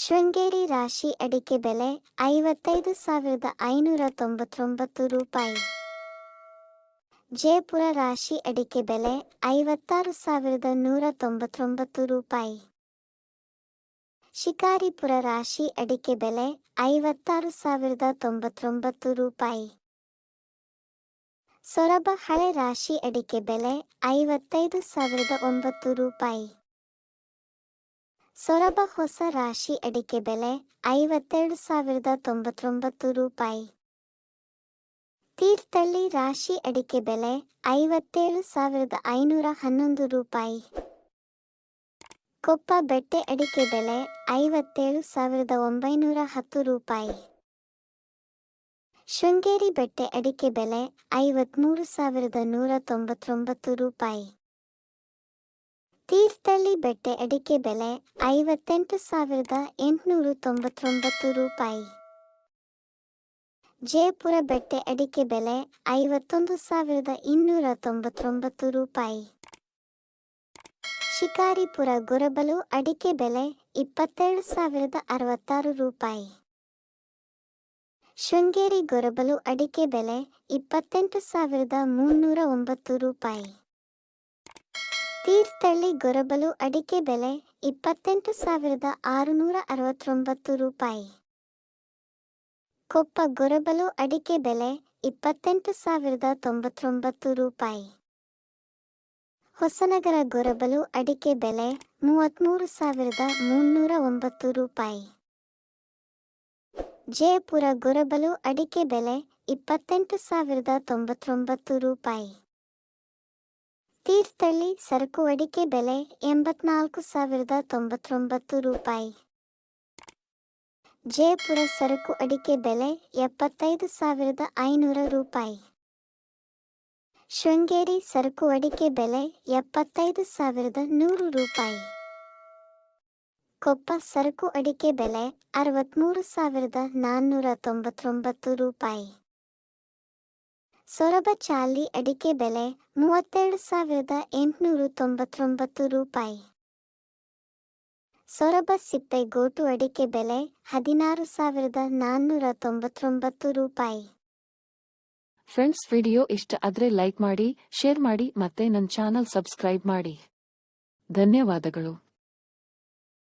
ಶೃಂಗೇರಿ ರಾಶಿ ಅಡಿಕೆ ಬೆಲೆ ಐವತ್ತೈದು ಸಾವಿರದ ಐನೂರ ತೊಂಬತ್ತೊಂಬತ್ತು ರೂಪಾಯಿ. ಜಯಪುರ ರಾಶಿ ಅಡಿಕೆ ಬೆಲೆ ಐವತ್ತಾರು ಸಾವಿರದ ನೂರ ತೊಂಬತ್ತೊಂಬತ್ತು ರೂಪಾಯಿ. ಶಿಕಾರಿಪುರ ರಾಶಿ ಅಡಿಕೆ ಬೆಲೆ ಐವತ್ತಾರು ಸಾವಿರದ ತೊಂಬತ್ತೊಂಬತ್ತು ರೂಪಾಯಿ. ಸೊರಬ ಹಳೆ ರಾಶಿ ಅಡಿಕೆ ಬೆಲೆ ಐವತ್ತೈದು ಸಾವಿರದ ಒಂಬತ್ತು ರೂಪಾಯಿ. ಸೊರಬ ಹೊಸ ರಾಶಿ ಅಡಿಕೆ ಬೆಲೆ ಐವತ್ತೆರಡು ಸಾವಿರದ ತೊಂಬತ್ತೊಂಬತ್ತು ರೂಪಾಯಿ. ತೀರ್ಥಳ್ಳಿ ರಾಶಿ ಅಡಿಕೆ ಬೆಲೆ ಐವತ್ತೇಳು ಸಾವಿರದ ಐನೂರ ಹನ್ನೊಂದು ರೂಪಾಯಿ. ಕೊಪ್ಪ ಬೆಟ್ಟೆ ಅಡಿಕೆ ಬೆಲೆ ಐವತ್ತೇಳು ಸಾವಿರದ ಒಂಬೈನೂರ ಹತ್ತು ರೂಪಾಯಿ. ಶೃಂಗೇರಿ ಬೆಟ್ಟೆ ಅಡಿಕೆ ಬೆಲೆ ಐವತ್ಮೂರು ಸಾವಿರದ ನೂರ ತೊಂಬತ್ತೊಂಬತ್ತು ರೂಪಾಯಿ. ತೀರ್ಥಳ್ಳಿ ಬೆಟ್ಟೆ ಅಡಿಕೆ ಬೆಲೆ ಐವತ್ತೆಂಟು ಸಾವಿರದ ಎಂಟುನೂರ ತೊಂಬತ್ತೊಂಬತ್ತು ರೂಪಾಯಿ. ಜಯಪುರ ಬೆಟ್ಟೆ ಅಡಿಕೆ ಬೆಲೆ ಐವತ್ತೊಂದು ಸಾವಿರದ ಇನ್ನೂರ ತೊಂಬತ್ತೊಂಬತ್ತು ರೂಪಾಯಿ. ಶಿಕಾರಿಪುರ ಗೊರಬಲು ಅಡಿಕೆ ಬೆಲೆ ಇಪ್ಪತ್ತೆರಡು ಸಾವಿರದ ಅರವತ್ತಾರು ರೂಪಾಯಿ. ಶೃಂಗೇರಿ ಗೊರಬಲು ಅಡಿಕೆ ಬೆಲೆ ಇಪ್ಪತ್ತೆಂಟು ಸಾವಿರದ ಮುನ್ನೂರ ಒಂಬತ್ತು ರೂಪಾಯಿ. ತೀರ್ಥಳ್ಳಿ ಗೊರಬಲು ಅಡಿಕೆ ಬೆಲೆ ಇಪ್ಪತ್ತೆಂಟು ಸಾವಿರದ ಆರುನೂರ ಅರವತ್ತೊಂಬತ್ತು ರೂಪಾಯಿ. ಕೊಪ್ಪ ಗೊರಬಲು ಅಡಿಕೆ ಬೆಲೆ ಇಪ್ಪತ್ತೆಂಟು ಸಾವಿರದ ತೊಂಬತ್ತೊಂಬತ್ತು ರೂಪಾಯಿ. ಹೊಸನಗರ ಗೊರಬಲು ಅಡಿಕೆ ಬೆಲೆ ಮೂವತ್ತ್ಮೂರು ಸಾವಿರದ ಮುನ್ನೂರ ಒಂಬತ್ತು ರೂಪಾಯಿ. ಜಯಪುರ ಗೊರಬಲು ಅಡಿಕೆ ಬೆಲೆ ಇಪ್ಪತ್ತೆಂಟು ಸಾವಿರದ ತೊಂಬತ್ತೊಂಬತ್ತು ರೂಪಾಯಿ. ತೀರ್ಥಳ್ಳಿ ಸರಕು ಅಡಿಕೆ ಬೆಲೆ ಎಂಬತ್ನಾಲ್ಕು ಸಾವಿರದ ತೊಂಬತ್ತೊಂಬತ್ತು ರೂಪಾಯಿ. ಜಯಪುರ ಸರಕು ಅಡಿಕೆ ಬೆಲೆ ಎಪ್ಪತ್ತೈದು ಸಾವಿರದ ಐನೂರ ರೂಪಾಯಿ. ಶೃಂಗೇರಿ ಸರಕು ಅಡಿಕೆ ಬೆಲೆ ಎಪ್ಪತ್ತೈದು ಸಾವಿರದ ನೂರು ರೂಪಾಯಿ. ಕೊಪ್ಪ ಸರಕು ಅಡಿಕೆ ಬೆಲೆ ಅರವತ್ತ್ಮೂರು ಸಾವಿರದ ನಾನ್ನೂರ ತೊಂಬತ್ತೊಂಬತ್ತು ರೂಪಾಯಿ. ಸೊರಬ ಚಾಲಿ ಅಡಿಕೆ ಬೆಲೆ ಮೂವತ್ತೆರಡು ಸಾವಿರದ ಎಂಟುನೂರ ತೊಂಬತ್ತೊಂಬತ್ತು ರೂಪಾಯಿ. ಸೊರಬ ಸಿಪ್ಪೆ ಗೋಟು ಅಡಿಕೆ ಬೆಲೆ ಹದಿನಾರು ಸಾವಿರದ ನಾನ್ನೂರ ತೊಂಬತ್ತೊಂಬತ್ತು ರೂಪಾಯಿ. ಫ್ರೆಂಡ್ಸ್ ವಿಡಿಯೋ ಇಷ್ಟ ಆದ್ರೆ ಲೈಕ್ ಮಾಡಿ ಶೇರ್ ಮಾಡಿ ಮತ್ತೆ ನನ್ನ ಚಾನಲ್ ಸಬ್ಸ್ಕ್ರೈಬ್ ಮಾಡಿ. ಧನ್ಯವಾದಗಳು.